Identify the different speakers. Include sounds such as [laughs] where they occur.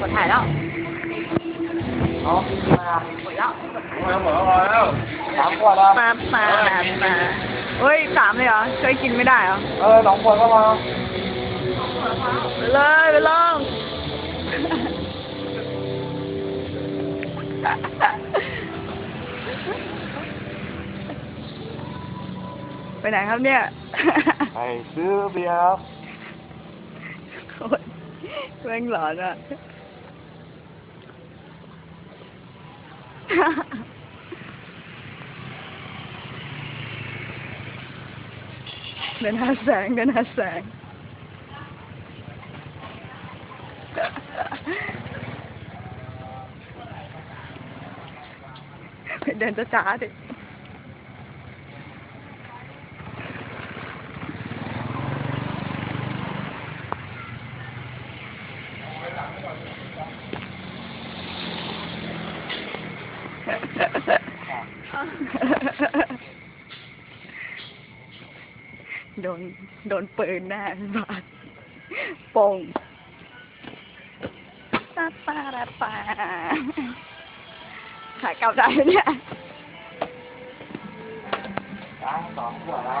Speaker 1: กดถ่ายแล้ว
Speaker 2: อ๋อกินมา
Speaker 1: หมดแล้ว
Speaker 2: มาหมดแล้วสามขวดแล้ว
Speaker 1: มามามามาเฮ้ยสามเลยเหรอเคยกินไม่ได้เหรอ
Speaker 2: เออสองขวดก็มา
Speaker 1: ไปเลยไปลองไปไหนครับเนี่ย
Speaker 2: ไปซื้อเบียร์ครับ
Speaker 1: โคตรแม่งหลอนอะ [laughs] then i sang then sa atin. [laughs] โดน โดนปืนหน่บาดปงตาตาราปาขายกลับได้เนี่ย
Speaker 2: ล้างสองขวดแล้ว